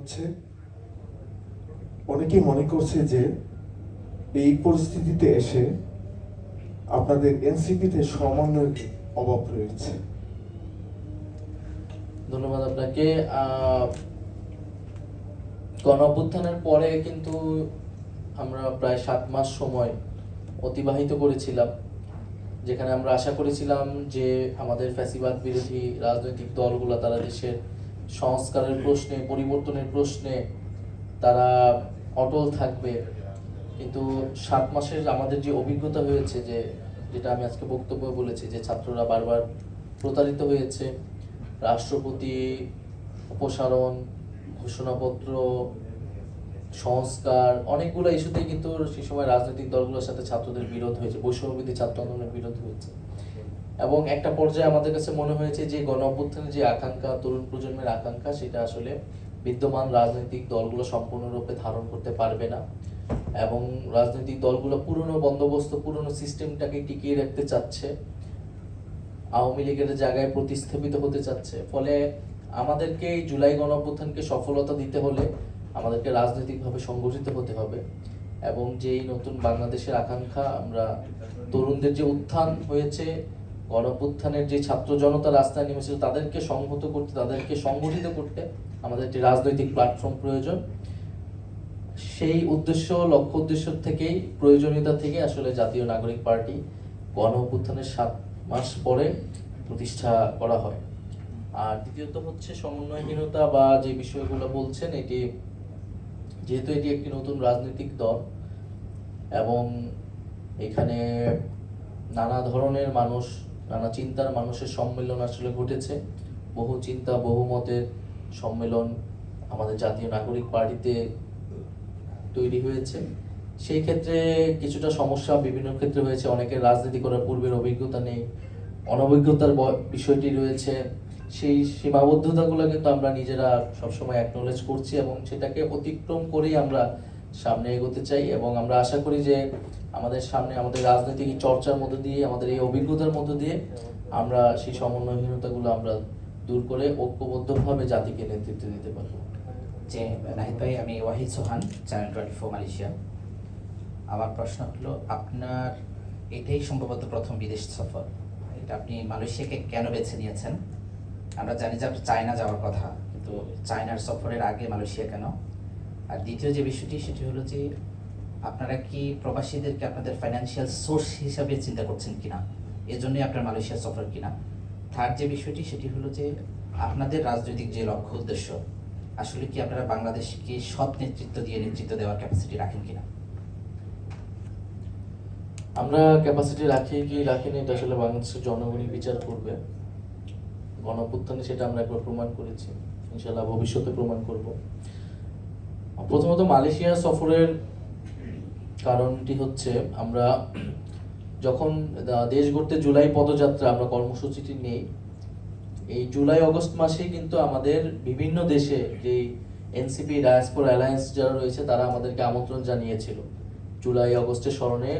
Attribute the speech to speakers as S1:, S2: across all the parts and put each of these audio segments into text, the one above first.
S1: হচ্ছে অনেকেই মনে করছে যে এই পরিস্থিতিতে এসে আপনাদের এনসিপিতে সমন্বয়ের অভাব রয়েছে।
S2: ধন্যবাদ আপনাকে। আহ, গণ পরে কিন্তু আমরা প্রায় সাত মাস সময় অতিবাহিত করেছিলাম যেখানে আমরা আশা করেছিলাম যে আমাদের ফ্যাসিবাদ বিরোধী রাজনৈতিক দলগুলো তারা দেশের সংস্কারের প্রশ্নে পরিবর্তনের প্রশ্নে তারা অটল থাকবে। কিন্তু সাত মাসের আমাদের যে অভিজ্ঞতা হয়েছে যে যেটা আমি আজকে বক্তব্য বলেছি যে ছাত্ররা বারবার প্রতারিত হয়েছে রাষ্ট্রপতি অপসারণ ঘোষণাপত্র সংস্কার অনেকগুলো ইস্যুতেই কিন্তু সেই সময় রাজনৈতিক দলগুলোর সাথে ছাত্রদের বিরোধ হয়েছে বৈষম্যবিধি ছাত্র আন্দোলনের বিরোধ হয়েছে। এবং একটা পর্যায়ে আমাদের কাছে মনে হয়েছে যে গণ অভ্যুত্থানের যে আকাঙ্ক্ষা, তরুণ প্রজন্মের আকাঙ্ক্ষা, সেটা আসলে বিদ্যমান রাজনৈতিক দলগুলো সম্পূর্ণরূপে ধারণ করতে পারবে না। এবং রাজনৈতিক দলগুলো পুরনো বন্দোবস্ত, পুরনো সিস্টেমটাকে টিকিয়ে রাখতে চাচ্ছে। আওয়ামী লীগের জায়গায় প্রতিস্থাপিত হতে চাচ্ছে। ফলে আমাদেরকে এই জুলাই গণঅভ্যুত্থানকে সফলতা দিতে হলে আমাদেরকে রাজনৈতিকভাবে সংগঠিত হতে হবে। এবং যেই নতুন বাংলাদেশের আকাঙ্ক্ষা, আমরা তরুণদের যে উত্থান হয়েছে গণঅভ্যুত্থানের যে ছাত্র জনতা রাস্তায় নেমেছিল তাদেরকে সংহত করতে, তাদেরকে সংগঠিত করতে আমাদের একটি রাজনৈতিক প্ল্যাটফর্ম প্রয়োজন, সেই উদ্দেশ্য, লক্ষ্য উদ্দেশ্য থেকেই, প্রয়োজনীয়তা থেকে আসলে জাতীয় নাগরিক পার্টি গণ অভ্যুত্থানের সাত মাস পরে প্রতিষ্ঠা করা হয়। আর দ্বিতীয়ত হচ্ছে সমন্বয়হীনতা বা যে বিষয়গুলো বলছেন, এটি যেহেতু এটি একটি নতুন রাজনৈতিক দল এবং এখানে নানা ধরনের মানুষ নানা চিন্তার মানুষের সম্মেলন আসলে ঘটেছে। বহু চিন্তা, বহু মতের সম্মেলন আমাদের জাতীয় নাগরিক পার্টিতে তৈরি হয়েছে। সেই ক্ষেত্রে কিছুটা সমস্যা বিভিন্ন ক্ষেত্রে হয়েছে। অনেকের রাজনীতি করার পূর্বের অভিজ্ঞতা নেই, অনভিজ্ঞতার বিষয়টি রয়েছে। সেই সীমাবদ্ধতাগুলো কিন্তু আমরা নিজেরা সবসময় অ্যাকনোলেজ করছি এবং সেটাকে অতিক্রম করেই আমরা সামনে এগোতে চাই এবং আমরা আশা করি যে আমাদের সামনে, আমাদের রাজনৈতিক চর্চার মধ্য দিয়ে, আমাদের এই অভিজ্ঞতার মধ্য দিয়ে আমরা সেই সমন্বয়হীনতাগুলো আমরা দূর করে ঐক্যবদ্ধভাবে জাতিকে নেতৃত্ব দিতে পারব।
S3: যে নাহিদ ভাই, আমি Wahid Sohan channel twenty four Malaysia আমার প্রশ্ন হলো, আপনার এটাই সম্ভবত প্রথম বিদেশ সফর। এটা আপনি মালয়েশিয়াকে কেন বেছে নিয়েছেন? আমরা জানি যে চায়না যাওয়ার কথা, কিন্তু চায়নার সফরের আগে মালয়েশিয়া কেন? আর দ্বিতীয় যে বিষয়টি, সেটি হলো যে আপনারা কি প্রবাসীদেরকে আপনাদের ফাইন্যান্সিয়াল সোর্স হিসাবে চিন্তা করছেন কিনা? এজন্যই আপনার মালয়েশিয়া সফর কিনা? থার্ড যে বিষয়টি, সেটি হলো যে আপনাদের রাজনৈতিক যে লক্ষ্য, উদ্দেশ্য, আসলে কি আপনারা বাংলাদেশকে সৎ নেতৃত্ব দিয়ে নেতৃত্ব দেওয়ার ক্যাপাসিটি রাখেন কিনা?
S2: আমরা ক্যাপাসিটি রাখি কি রাখিনি, এটা আসলে বাংলাদেশের জনগণই বিচার করবে। গণঅভ্যুত্থানে সেটা আমরা একবার প্রমাণ করেছি। ইনশাল্লাহ ভবিষ্যতে প্রমাণ করব। প্রথমত মালয়েশিয়া সফরের কারণটি হচ্ছে আমরা যখন দেশ গড়তে জুলাই পদযাত্রা আমরা কর্মসূচিটি নেই, এই জুলাই অগস্ট মাসে কিন্তু আমাদের বিভিন্ন দেশে যে এনসিপি, ডায়াসপোর অ্যালায়েন্স যারা রয়েছে, তারা আমাদেরকে আমন্ত্রণ জানিয়েছিল জুলাই অগস্টের স্মরণে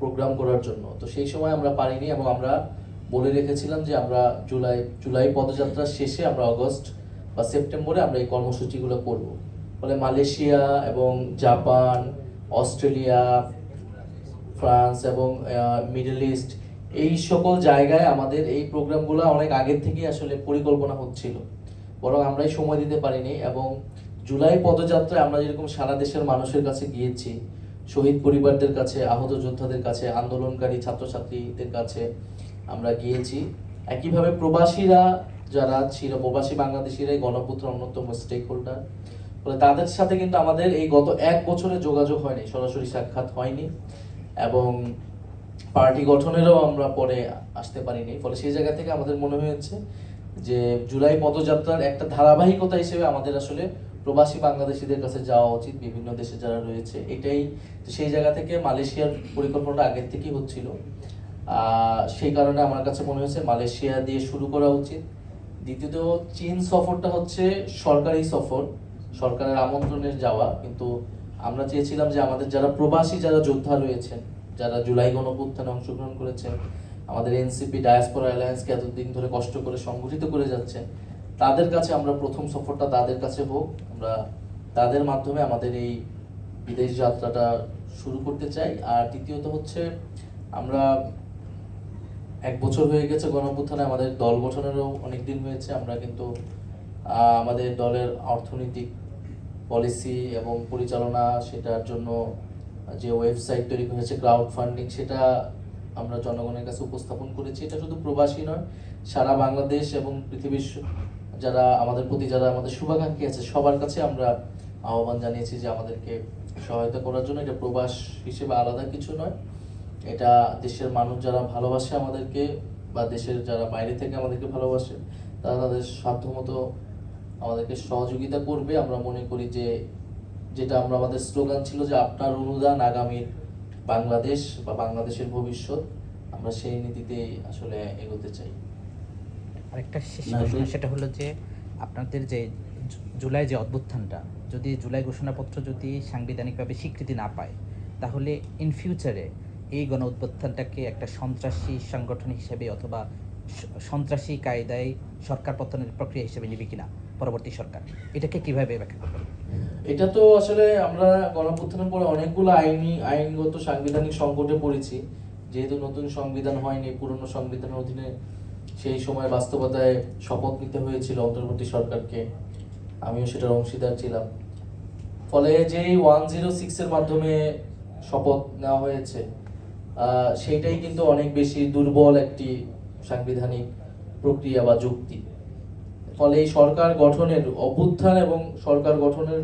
S2: প্রোগ্রাম করার জন্য। তো সেই সময় আমরা পারিনি এবং আমরা বলে রেখেছিলাম যে আমরা জুলাই জুলাই পদযাত্রার শেষে আমরা অগস্ট বা সেপ্টেম্বরে আমরা এই কর্মসূচিগুলো করব। ফলে মালয়েশিয়া এবং জাপান অস্ট্রেলিয়া, ফ্রান্স এবং মিডল ইস্ট, এই সকল জায়গায় আমাদের এই প্রোগ্রামগুলো অনেক আগের থেকেই আসলে পরিকল্পনা হচ্ছিল। বরং আমরাই সময় দিতে পারিনি এবং জুলাই পদযাত্রায় আমরা যেরকম সারা দেশের মানুষের কাছে গিয়েছি, শহীদ পরিবারদের কাছে, আহত যোদ্ধাদের কাছে, আন্দোলনকারী ছাত্রছাত্রীদের কাছে আমরা গিয়েছি। একইভাবে প্রবাসীরা যারা ছিল, প্রবাসী বাংলাদেশিরাই গণপুত্র অন্যতম স্টেক হোল্ডার তাদের সাথে কিন্তু আমাদের এই গত এক বছরে যোগাযোগ হয়নি, সরাসরি সাক্ষাৎ হয়নি এবং পার্টি গঠনেরও আমরা পরে আসতে পারিনি। ফলে সেই জায়গা থেকে আমাদের মনে হয়েছে যে জুলাই পদযাত্রার একটা ধারাবাহিকতা হিসেবে আমাদের আসলে প্রবাসী বাংলাদেশিদের কাছে যাওয়া উচিত, বিভিন্ন দেশে যারা রয়েছে। এটাই সেই জায়গা থেকে মালয়েশিয়ার পরিকল্পনাটা আগের থেকেই হচ্ছিল। সেই কারণে আমার কাছে মনে হয়েছে মালয়েশিয়া দিয়ে শুরু করা উচিত। দ্বিতীয়ত, চীন সফরটা হচ্ছে সরকারি সফর। সরকারের আমন্ত্রণে যাওয়া, কিন্তু আমরা চেয়েছিলাম যে আমাদের যারা প্রবাসী, যারা যোদ্ধা রয়েছেন, যারা জুলাই গণঅভ্যুত্থানে অংশগ্রহণ করেছেন, আমাদের এনসিপি ডায়াসপোরা অ্যালায়েন্সকে এতদিন ধরে কষ্ট করে সংগঠিত করে যাচ্ছেন তাদের কাছে আমরা প্রথম সফরটা তাদের কাছে হোক, আমরা তাদের মাধ্যমে আমাদের এই বিদেশ যাত্রাটা শুরু করতে চাই। আর দ্বিতীয়ত হচ্ছে, আমরা এক বছর হয়ে গেছে গণঅভ্যুত্থানে আমাদের দল গঠনেরও অনেক দিন হয়েছে, আমরা কিন্তু আমাদের দলের অর্থনৈতিক পলিসি এবং পরিচালনা সেটার জন্য যে ওয়েবসাইট তৈরি হয়েছে ক্রাউড ফান্ডিং সেটা আমরা জনগণের কাছে উপস্থাপন করেছি। এটা শুধু প্রবাসী নয়, সারা বাংলাদেশ এবং পৃথিবীর যারা আমাদের প্রতি যারা আমাদের শুভাকাঙ্ক্ষী আছে, সবার কাছে আমরা আহ্বান জানিয়েছি যে আমাদেরকে সহায়তা করার জন্য। এটা প্রবাস হিসেবে আলাদা কিছু নয়। এটা দেশের মানুষ যারা ভালোবাসে আমাদেরকে বা দেশের যারা বাইরে থেকে আমাদেরকে ভালোবাসে, তারা তাদের সাধ্যমতো আমাদেরকে সহযোগিতা করবে। আমরা মনে করি যে যেটা আমরা আমাদের স্লোগান ছিল যে আপনার অনুদান আগামীর বাংলাদেশ বা বাংলাদেশের ভবিষ্যৎ। আমরা সেই নীতিতেই আসলে এগোতে চাই।
S3: আরেকটা শেষ প্রশ্ন সেটা হলো যে আপনাদের যে জুলাই যে অভ্যুত্থানটা যদি জুলাই ঘোষণাপত্র যদি সাংবিধানিকভাবে স্বীকৃতি না পায় তাহলে ইন ফিউচারে এই গণ অভ্যুত্থানটাকে একটা সন্ত্রাসী সংগঠন হিসেবে অথবা সন্ত্রাসী কায়দায় সরকার পতনের প্রক্রিয়া হিসেবে নেবে কিনা? পরবর্তী সরকার? এটাকে কীভাবে ব্যাখ্যা করবেন?
S2: এটা তো আসলে আমরা গণপ্রত্থানের পরে অনেকগুলো আইনি, আইনগত সাংবিধানিক সংকটে পড়েছি। যেহেতু নতুন সংবিধান হয়নি, পুরনো সংবিধানের অধীনে সেই সময় বাস্তবতায় শপথ নিতে হয়েছিল অন্তর্বর্তী সরকারকে। আমিও সেটার অংশীদার ছিলাম। ফলে যে ওয়ান জিরো সিক্সের মাধ্যমে শপথ নেওয়া হয়েছে সেইটাই কিন্তু অনেক বেশি দুর্বল একটি সাংবিধানিক প্রক্রিয়া বা যুক্তি। ফলে এই সরকার গঠনের অভ্যুত্থান এবং সরকার গঠনের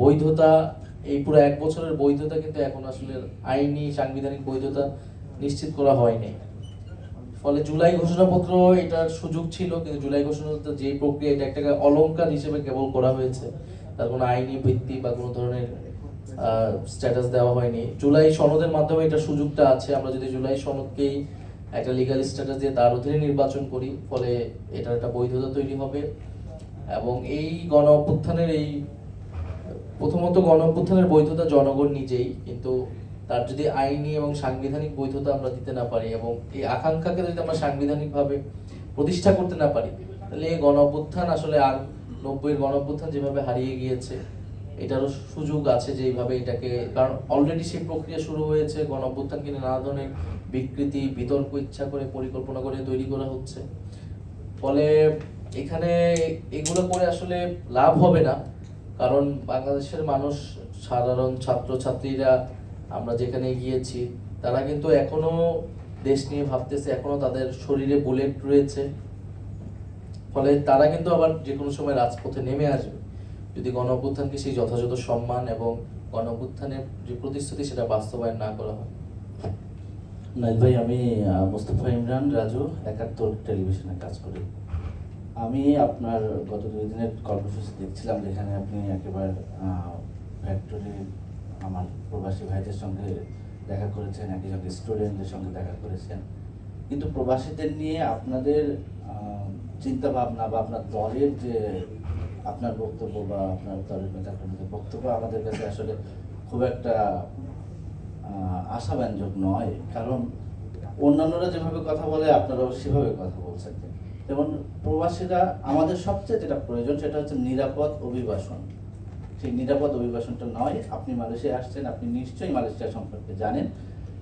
S2: বৈধতা, এই পুরো এক বছরের বৈধতা কিন্তু এখন আসলে আইনি, সাংবিধানিক বৈধতা নিশ্চিত করা হয়নি। ফলে জুলাই ঘোষণাপত্র এটার সুযোগ ছিল, কিন্তু জুলাই ঘোষণাপত্র যে প্রক্রিয়া, এটা একটা অলঙ্কার হিসেবে কেবল করা হয়েছে। তার কোনো আইনি ভিত্তি বা কোনো ধরনের স্ট্যাটাস দেওয়া হয়নি। জুলাই সনদের মাধ্যমে এটা সুযোগটা আছে। আমরা যদি জুলাই সনদকেই একটা লিগাল স্ট্যাটাস দিয়ে তার অধীনে নির্বাচন করি, ফলে এটার একটা বৈধতা তৈরি হবে। এবং এই গণ অভ্যুত্থানের এই, প্রথমত গণ অভ্যুত্থানের বৈধতা জনগণ নিজেই, কিন্তু তার যদি আইনি এবং সাংবিধানিক বৈধতা আমরা দিতে না পারি এবং এই আকাঙ্ক্ষাকে যদি আমরা সাংবিধানিকভাবে প্রতিষ্ঠা করতে না পারি, তাহলে এই গণ অভ্যুত্থান আসলে আর নব্বইয়ের গণ অভ্যুত্থান যেভাবে হারিয়ে গিয়েছে এটারও সুযোগ আছে যে এইভাবে এটাকে, কারণ অলরেডি সেই প্রক্রিয়া শুরু হয়েছে গণ অভ্যুত্থান কিনে নানা ধরনের বিকৃতি, বিতর্ক, ইচ্ছা করে পরিকল্পনা করে তৈরি করা হচ্ছে। ফলে এখানে এগুলো করে আসলে লাভ হবে না, কারণ বাংলাদেশের মানুষ, সাধারণ ছাত্রছাত্রীরা, আমরা যেখানে গিয়েছি, তারা কিন্তু এখনও দেশ নিয়ে ভাবতেছে, এখনও তাদের শরীরে বুলেট রয়েছে। ফলে তারা কিন্তু আবার যে কোনো সময় রাজপথে নেমে আসবে। যদি গণ অভ্যুত্থানকে সেই যথাযথ সম্মান এবং গণ অভ্যুত্থানের যে প্রতিশ্রুতি সেটা বাস্তবায়ন না করা হয়?
S4: নাইল ভাই, আমি মোস্তফা ইমরান রাজু, একাত্তর টেলিভিশনে কাজ করি। আমি আপনার গত দুই দিনের কর্মসূচি দেখছিলাম যেখানে আপনি একেবারে ফ্যাক্টরি আমার প্রবাসী ভাইদের সঙ্গে দেখা করেছেন, একই সঙ্গে স্টুডেন্টদের সঙ্গে দেখা করেছেন। কিন্তু প্রবাসীদের নিয়ে আপনাদের চিন্তা ভাবনা বা আপনার দলের যে আপনার বক্তব্য বা আপনার দলের বক্তব্য আমাদের কাছে আসলে খুব একটা আশাব্যঞ্জক নয়। কারণ অন্যান্যরা যেভাবে কথা বলে, আপনারাও সেভাবে কথা বলছেন। যেমন প্রবাসীরা, আমাদের সবচেয়ে যেটা প্রয়োজন সেটা হচ্ছে নিরাপদ অভিবাসন। সেই নিরাপদ অভিবাসনটা নয়, আপনি মালয়েশিয়া আসছেন, আপনি নিশ্চয়ই মালয়েশিয়া সম্পর্কে জানেন।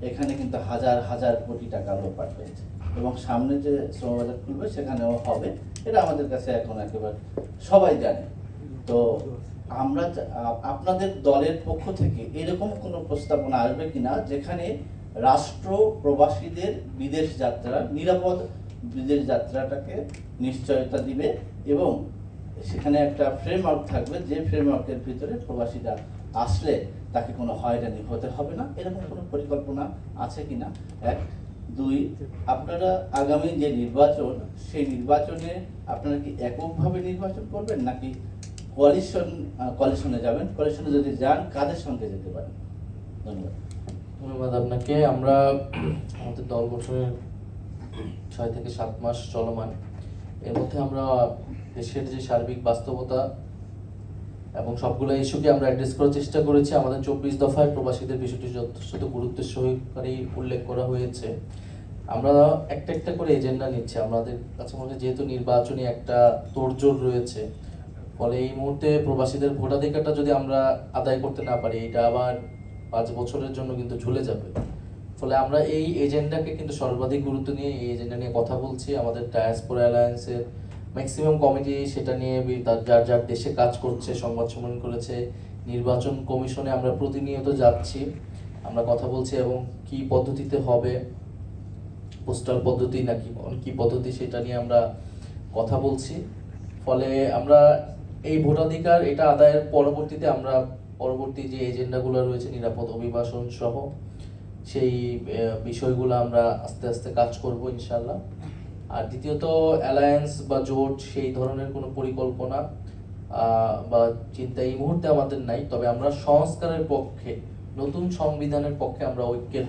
S4: এখানে কিন্তু হাজার হাজার কোটি টাকা লোপাট হয়েছে এবং সামনে যে শ্রমবাজার খুলবে, সেখানেও হবে। এটা আমাদের কাছে এখন একেবারে সবাই জানে। তো আমরা আপনাদের দলের পক্ষ থেকে এরকম কোনো প্রস্তাবনা আসবে কিনা, যেখানে রাষ্ট্র প্রবাসীদের বিদেশ যাত্রা, নিরাপদ বিদেশ যাত্রাটাকে নিশ্চয়তা দিবে এবং সেখানে একটা ফ্রেমওয়ার্ক থাকবে, যে ফ্রেমওয়ার্কের ভিতরে প্রবাসীরা আসলে তাকে কোনো হয়রানি হতে হবে না। এরকম কোনো পরিকল্পনা আছে কিনা? এক দুই, আপনারা আগামী যে নির্বাচন, সেই নির্বাচনে আপনারা কি এককভাবে নির্বাচন করবেন নাকি কোয়ালিশন কোয়ালিশনে যাবেন? কোয়ালিশনে যদি যান, কাদের সঙ্গে যেতে পারেন? ধন্যবাদ।
S2: ধন্যবাদ আপনাকে। আমরা আমাদের দল গঠনের ছয় থেকে সাত মাস চলমান। এর মধ্যে আমরা দেশের যে সার্বিক বাস্তবতা এবং সবগুলো ইস্যুকে আমরা অ্যাড্রেস করার চেষ্টা করেছি। আমাদের চব্বিশ দফায় প্রবাসীদের বিষয়টি যথেষ্ট গুরুত্বের সহকারে উল্লেখ করা হয়েছে। আমরা একটা একটা করে এজেন্ডা নিচ্ছি। আমাদের কাছে মনে যেহেতু নির্বাচনী একটা তোড়জোড় রয়েছে, ফলে এই মুহূর্তে প্রবাসীদের ভোটাধিকারটা যদি আমরা আদায় করতে না পারি, এটা আবার পাঁচ বছরের জন্য কিন্তু ঝুলে যাবে। ফলে আমরা এই এজেন্ডাকে কিন্তু সর্বাধিক গুরুত্ব নিয়ে, এই এজেন্ডা নিয়ে কথা বলছি। আমাদের ডায়াসপোরা অ্যালায়েন্সের ম্যাক্সিমাম কমিটি সেটা নিয়ে যার যার দেশে কাজ করছে, সংবাদ সম্মেলন করেছে, নির্বাচন কমিশনে আমরা প্রতিনিয়ত যাচ্ছি। আমরা কথা বলছি এবং কি পদ্ধতিতে হবে, পোস্টাল পদ্ধতি নাকি কি পদ্ধতি সেটা নিয়ে আমরা কথা বলছি। ফলে আমরা এই ভোটাধিকার, এটা আদায়ের পরবর্তীতে আমরা পরবর্তী যে এজেন্ডাগুলো রয়েছে, নিরাপদ অভিবাসন সহ, সেই বিষয়গুলো আমরা আস্তে আস্তে কাজ করব ইনশাল্লাহ আর দ্বিতীয়ত অ্যালায়েন্স বা জোট সেই ধরনের কোনো পরিকল্পনা বা চিন্তা এই মুহূর্তে আমাদের নাই। তবে আমরা সংস্কারের পক্ষে, নতুন সংবিধানের পক্ষে আমরা ঐক্যের,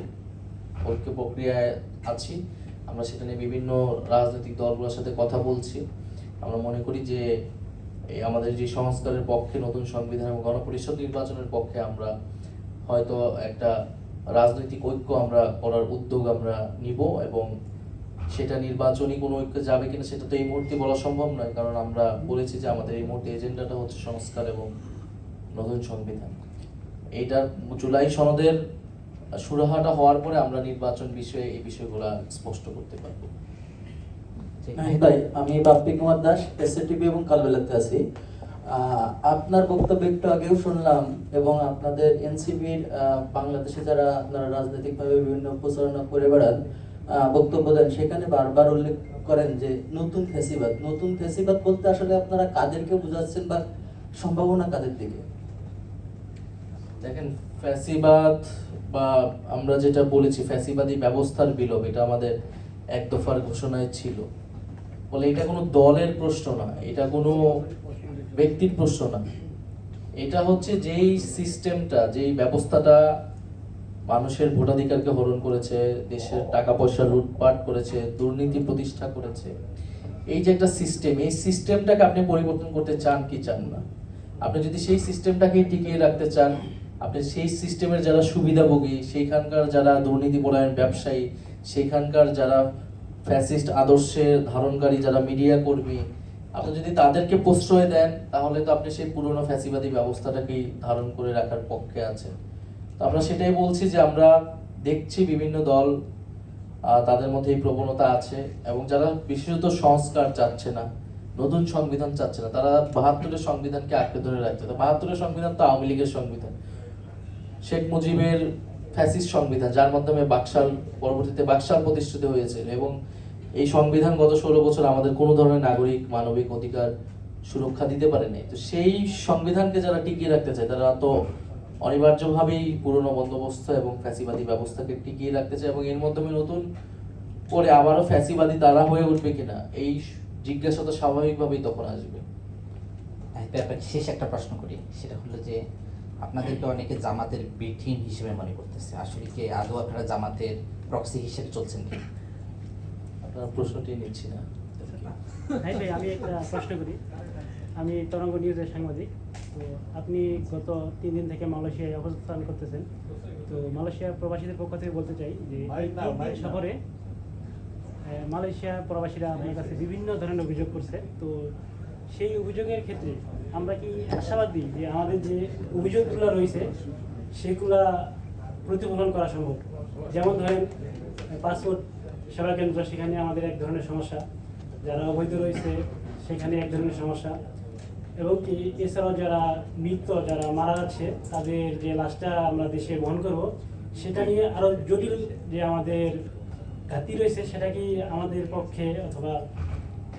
S2: ঐক্য প্রক্রিয়ায় আছি। আমরা সেটা নিয়ে বিভিন্ন রাজনৈতিক দলগুলোর সাথে কথা বলছি। আমরা মনে করি যে আমাদের যে সংস্কারের পক্ষে, নতুন সংবিধান এবং গণপরিষদ নির্বাচনের পক্ষে আমরা হয়তো একটা রাজনৈতিক ঐক্য আমরা করার উদ্যোগ আমরা নিব এবং সেটা নির্বাচনী কোনো ঐক্য যাবে কিনা সেটা তো এই মুহূর্তে বলা সম্ভব নয়, কারণ আমরা বলেছি যে আমাদের এই মুহূর্তে এজেন্ডাটা হচ্ছে সংস্কার এবং নতুন সংবিধান। এইটার জুলাই সনদের সুরাহাটা হওয়ার পরে আমরা নির্বাচন বিষয়ে এই বিষয়গুলো স্পষ্ট করতে পারব।
S5: ভাই, আমি বাপ্পি কুমার দাস এসএটিভি এবং কালবেলাতে আছি। আপনার বক্তব্য একটু আগেও শুনলাম এবং আপনাদের এনসিবির বাংলাদেশে যারা আপনারা রাজনৈতিকভাবে বিভিন্ন প্রচারণা করে বেড়ান বক্তব্য দেন। সেখানে বারবার উল্লেখ করেন যে, নতুন ফেসিবাদ নতুন ফেসিবাদ বলতে আসলে আপনারা কাদেরকে বোঝাচ্ছেন বা সম্ভাবনা কাদের দিকে?
S2: দেখেন, ফ্যাসিবাদ বা আমরা যেটা বলেছি, ফ্যাসিবাদী ব্যবস্থার বিলোপ, এটা আমাদের এক দফার ঘোষণায় ছিল। বলে এটা কোনো দলের প্রশ্ন না, এটা কোনো ব্যক্তির প্রশ্ন না। এটা হচ্ছে যেই সিস্টেমটা যেই ব্যবস্থাটা মানুষের ভোটাধিকারকে হরণ করেছে, দেশের টাকা পয়সা লুটপাট করেছে, দুর্নীতি প্রতিষ্ঠা করেছে। এই যে একটা সিস্টেম এই সিস্টেমটাকে আপনি পরিবর্তন করতে চান কি চান না? আপনি যদি সেই সিস্টেমটাকে টিকিয়ে রাখতে চান, আপনি সেই সিস্টেমের যারা সুবিধাভোগী, সেইখানকার যারা দুর্নীতি পরায়ণ ব্যবসায়ী, সেইখানকার যারা ফ্যাসিস্ট আদর্শের ধারণকারী, যারা মিডিয়া কর্মী, আপনি যদি তাদেরকে প্রশ্রয় দেন, তাহলে তো আপনি সেই পুরনো ফ্যাসিবাদী ব্যবস্থাটাকেই ধারণ করে রাখার পক্ষে আছেন। আমরা সেটাই বলছি যে আমরা দেখছি বিভিন্ন দল তাদের মধ্যে এই প্রবণতা আছে এবং যারা বিশেষত সংস্কার চাচ্ছে না, নতুন সংবিধান চাচ্ছে না, তারা বাহাত্তরের সংবিধানকে আঁকড়ে ধরে রাখছে। তো বাহাত্তরের সংবিধান তো আওয়ামী লীগের সংবিধান। শেখ মুজিবের ফ্যাসিস্ট সংবিধান, যার মাধ্যমে বাকশাল পরবর্তীতে বাকশাল প্রতিষ্ঠিত হয়েছিল এবং এই সংবিধান গত ষোলো বছর আমাদের কোনো ধরনের নাগরিক মানবিক অধিকার সুরক্ষা দিতে পারেনি। তো সেই সংবিধানকে যারা টিকিয়ে রাখতে চায়, তারা তো অনিবার্যভাবেই পুরনো বন্দোবস্ত এবং ফ্যাসিবাদী ব্যবস্থাকে টিকিয়ে রাখতে চায় এবং এর মাধ্যমে নতুন করে আবারও ফ্যাসিবাদী তারা হয়ে উঠবে কিনা এই জিজ্ঞাসা তো স্বাভাবিকভাবেই তখন আসবে।
S3: আপনাকে শেষ একটা প্রশ্ন করি সেটা হলো যে আপনাদেরকে অনেকে জামাতের বি টিম হিসেবে মনে করতেছে আসলে কি আদৌ আপনারা জামাতের প্রক্সি হিসেবে চলছেন কি
S2: আপনার প্রশ্নটি নিচ্ছি না।
S6: ভাই আমি একটা প্রশ্ন করি। আমি তরঙ্গ নিউজের সাংবাদিক। তো আপনি গত তিন দিন থেকে মালয়েশিয়ায় অবস্থান করতেছেন। তো মালয়েশিয়া প্রবাসীদের পক্ষ থেকে বলতে চাই যে সফরে মালয়েশিয়া প্রবাসীরা আপনার কাছে বিভিন্ন ধরনের অভিযোগ করছে। তো সেই অভিযোগের ক্ষেত্রে আমরা কি আশাবাদী যে আমাদের যে অভিযোগগুলো রয়েছে সেগুলা প্রতিফলন করা সম্ভব? যেমন ধরেন পাসপোর্ট সেবা কেন্দ্র সেখানে আমাদের এক ধরনের সমস্যা। যারা অবৈধ রয়েছে সেখানে এক ধরনের সমস্যা। এবং কি এছাড়াও যারা মৃত, যারা মারা যাচ্ছে, তাদের যে লাশটা আমরা দেশে বহন করব, সেটা নিয়ে আরও জটিল যে আমাদের ঘাটতি রয়েছে, সেটা কি আমাদের পক্ষে অথবা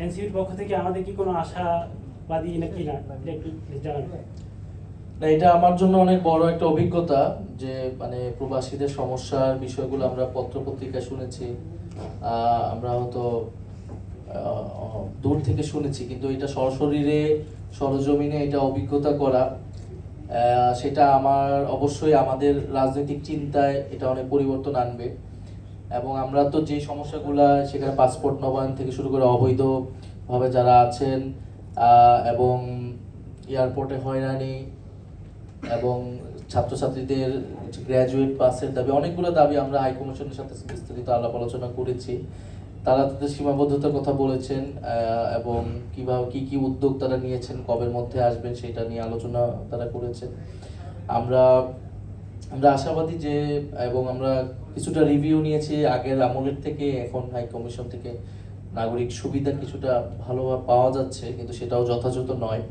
S6: এনসিপির পক্ষ থেকে আমাদের কি কোনো আশাবাদী নাকি না? এটা একটু
S2: জানান এটা আমার জন্য অনেক বড় একটা অভিজ্ঞতা যে মানে প্রবাসীদের সমস্যার বিষয়গুলো আমরা পত্র পত্রিকায় শুনেছি আমরা হয়তো দূর থেকে শুনেছি, কিন্তু এটা সরাসরিরে সরজমিনে এটা অভিজ্ঞতা করা সেটা আমার অবশ্যই আমাদের রাজনৈতিক চিন্তায় এটা অনেক পরিবর্তন আনবে। এবং আমরা তো যে সমস্যাগুলো, সেখানে পাসপোর্ট নবায়ন থেকে শুরু করে অবৈধভাবে যারা আছেন এবং এয়ারপোর্টে হয়রানি, এবং ছাত্রছাত্রীদের গ্র্যাজুয়েট পাসের দাবি, অনেকগুলো দাবি আমরা হাইকমিশনের সাথে বিস্তারিত আলাপ আলোচনা করেছি। তারা তাদের সীমাবদ্ধতার কথা বলেছেন এবং কীভাবে, কি কি উদ্যোগ তারা নিয়েছেন কবের মধ্যে আসবেন সেটা নিয়ে আলোচনা তারা করেছেন। আমরা আমরা আশাবাদী যে, এবং আমরা কিছুটা রিভিউ নিয়েছি আগের আমলের থেকে, এখন হাই কমিশন থেকে নাগরিক সুবিধা কিছুটা ভালোভাবে পাওয়া যাচ্ছে, কিন্তু সেটাও যথাযথ নয়।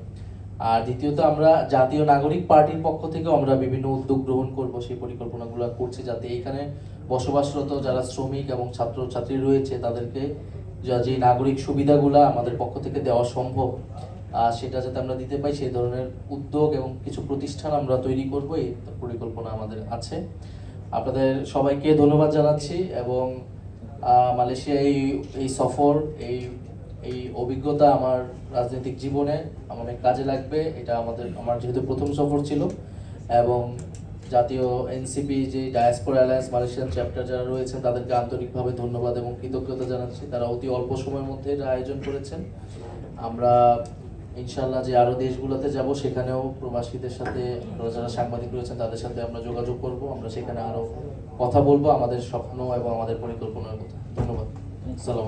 S2: আর দ্বিতীয়ত আমরা জাতীয় নাগরিক পার্টির পক্ষ থেকে আমরা বিভিন্ন উদ্যোগ গ্রহণ করব, সেই পরিকল্পনাগুলো করছি যাতে এখানে বসবাসরত যারা শ্রমিক এবং ছাত্র ছাত্রী রয়েছে, তাদেরকে যা- যে নাগরিক সুবিধাগুলো আমাদের পক্ষ থেকে দেওয়া সম্ভব সেটা যাতে আমরা দিতে পাই, সেই ধরনের উদ্যোগ এবং কিছু প্রতিষ্ঠান আমরা তৈরি করব, এই পরিকল্পনা আমাদের আছে। আপনাদের সবাইকে ধন্যবাদ জানাচ্ছি এবং মালয়েশিয়া এই এই সফর, এই এই অভিজ্ঞতা আমার রাজনৈতিক জীবনে আমার অনেক কাজে লাগবে, এটা আমাদের, আমার যেহেতু প্রথম সফর ছিল এবং জাতীয় এনসিপি যে ডায়াসপোরা অ্যালায়েন্স মালয়েশিয়ান চ্যাপ্টার যারা রয়েছেন, তাদেরকে আন্তরিকভাবে ধন্যবাদ এবং কৃতজ্ঞতা জানাচ্ছি। তারা অতি অল্প সময়ের মধ্যে এটা আয়োজন করেছেন। আমরা ইনশাল্লাহ যে আরও দেশগুলোতে যাব, সেখানেও প্রবাসীদের সাথে যারা সাংবাদিক রয়েছেন, তাদের সাথে আমরা যোগাযোগ করব। আমরা সেখানে আরও কথা বলব আমাদের স্বপ্ন এবং আমাদের পরিকল্পনার কথা। ধন্যবাদ। সালাম